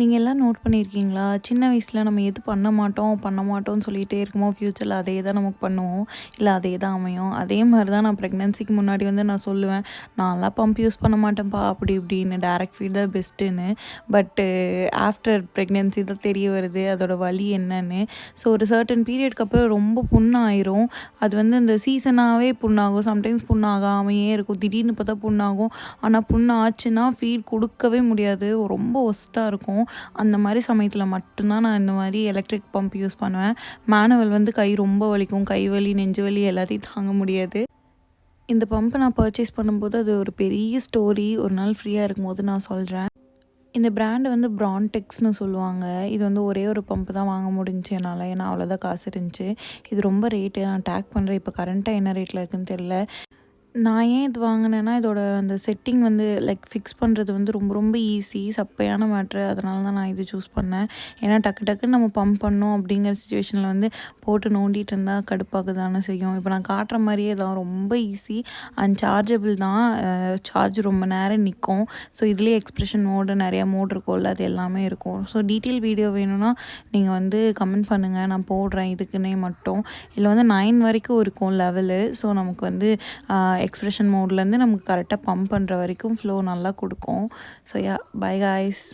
நீங்கள் எல்லாம் நோட் பண்ணியிருக்கீங்களா? சின்ன வயசில் நம்ம எது பண்ண மாட்டோம் பண்ண மாட்டோம்னு சொல்லிகிட்டே இருக்குமோ? ஃப்யூச்சரில் அதே தான் நமக்கு பண்ணுவோம். இல்லை அதே தான் அமையும். அதே மாதிரி தான் நான் ப்ரெக்னென்சிக்கு முன்னாடி வந்து நான் சொல்லுவேன். நான்லாம் பம்ப் யூஸ் பண்ண மாட்டேன்ப்பா. அப்படி இப்படின்னு டேரக்ட் ஃபீட் தான் பெஸ்ட்டுன்னு பட்டு ஆஃப்டர் ப்ரெக்னென்சி தான் தெரிய வருது அதோட வலி என்னன்னு. ஸோ ஒரு சர்டன் பீரியட்க்கு அப்புறம் ரொம்ப புண்ணாயிரும். அது வந்து இந்த சீசனாகவே புண்ணாகும். சம்டைம்ஸ் புண்ணாகாமையே இருக்கும். திடீர்னு பார்த்தா புண்ணாகும். ஆனால் புண்ணு ஆச்சுன்னா ஃபீட் கொடுக்கவே முடியாது. ரொம்ப ஒஸ்ட்டாக இருக்கும். அந்த மாதிரி சமயத்தில் மட்டும்தான் நான் இந்த மாதிரி எலக்ட்ரிக் பம்ப் யூஸ் பண்ணுவேன். மேனுவல் வந்து கை ரொம்ப வலிக்கும். கை வலி நெஞ்சு வலி எல்லாத்தையும் தாங்க முடியாது. இந்த பம்பை நான் பர்ச்சேஸ் பண்ணும்போது அது ஒரு பெரிய ஸ்டோரி ஒரு நாள் ஃப்ரீயாக இருக்கும்போது நான் சொல்கிறேன் இந்த பிராண்டு வந்து ப்ரான்டெக்ஸ்னு சொல்லுவாங்க. இது வந்து ஒரே ஒரு பம்ப் தான் வாங்க முடிஞ்சு என்னால். ஏன்னா அவ்வளோதான் காசு இருந்துச்சு. இது ரொம்ப ரேட்டு நான் டேக் பண்ணுறேன் இப்போ கரண்ட்டாக என்ன ரேட்டில் இருக்குதுன்னு தெரில நான் ஏன் இது வாங்கினேன்னா இதோட அந்த செட்டிங் வந்து லைக் ஃபிக்ஸ் பண்ணுறது வந்து ரொம்ப ரொம்ப ஈஸி சப்பையான மேட்ரு அதனால தான் நான் இது சூஸ் பண்ணேன். ஏன்னா டக்கு டக்குன்னு நம்ம பம்ப் பண்ணோம் அப்படிங்கிற சுச்சுவேஷனில் வந்து போட்டு நோண்டிட்டு இருந்தால் கடுப்பாக தானே செய்யும். இப்போ நான் காட்டுற மாதிரியே தான் ரொம்ப ஈஸி அண்ட் சார்ஜபிள் தான் சார்ஜ் ரொம்ப நேரம் நிற்கும் ஸோ இதுலேயே எக்ஸ்ப்ரெஷன் மோடு நிறையா மோட் இருக்கும்ல அது எல்லாமே இருக்கும். ஸோ டீட்டெயில் வீடியோ வேணும்னா நீங்கள் வந்து கமெண்ட் பண்ணுங்கள் நான் போடுறேன் இதுக்குன்னே மட்டும். இதில் வந்து நைன் வரைக்கும் இருக்கும் லெவலு ஸோ நமக்கு வந்து எக்ஸ்ப்ரெஷன் மோட்லேருந்து நமக்கு கரெக்டாக பம்ப் பண்ணுற வரைக்கும் ஃப்ளோ நல்லா கொடுக்கும். So yeah by guys